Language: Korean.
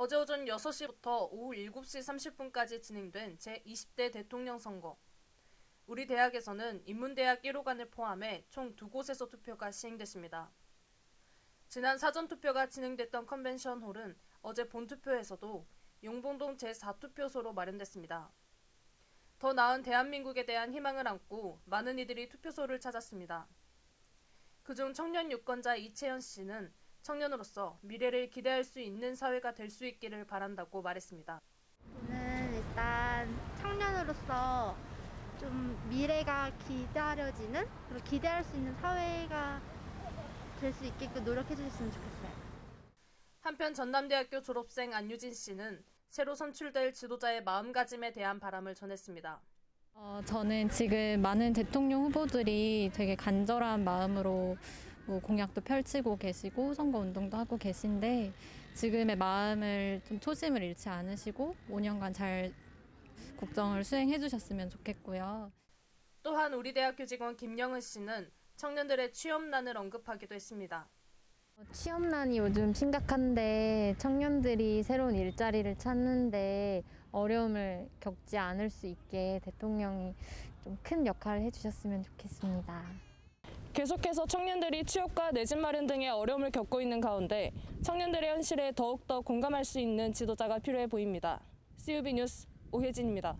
어제 오전 6시부터 오후 7시 30분까지 진행된 제20대 대통령 선거. 우리 대학에서는 인문대학 1호관을 포함해 총 두 곳에서 투표가 시행됐습니다. 지난 사전투표가 진행됐던 컨벤션 홀은 어제 본투표에서도 용봉동 제4투표소로 마련됐습니다. 더 나은 대한민국에 대한 희망을 안고 많은 이들이 투표소를 찾았습니다. 그중 청년 유권자 이채연 씨는 청년으로서 미래를 기대할 수 있는 사회가 될 수 있기를 바란다고 말했습니다. 저는 일단 청년으로서 좀 미래가 기다려지는 그리고 기대할 수 있는 사회가 될 수 있게끔 노력해 주셨으면 좋겠어요. 한편 전남대학교 졸업생 안유진 씨는 새로 선출될 지도자의 마음가짐에 대한 바람을 전했습니다. 어, 저는 지금 많은 대통령 후보들이 되게 간절한 마음으로 뭐 공약도 펼치고 계시고 선거 운동도 하고 계신데 지금의 마음을 좀 초심을 잃지 않으시고 5년간 잘 국정을 수행해 주셨으면 좋겠고요. 또한 우리 대학교 직원 김영은 씨는 청년들의 취업난을 언급하기도 했습니다. 취업난이 요즘 심각한데 청년들이 새로운 일자리를 찾는데 어려움을 겪지 않을 수 있게 대통령이 좀 큰 역할을 해주셨으면 좋겠습니다. 계속해서 청년들이 취업과 내 집 마련 등의 어려움을 겪고 있는 가운데 청년들의 현실에 더욱더 공감할 수 있는 지도자가 필요해 보입니다. CUB 뉴스 오혜진입니다.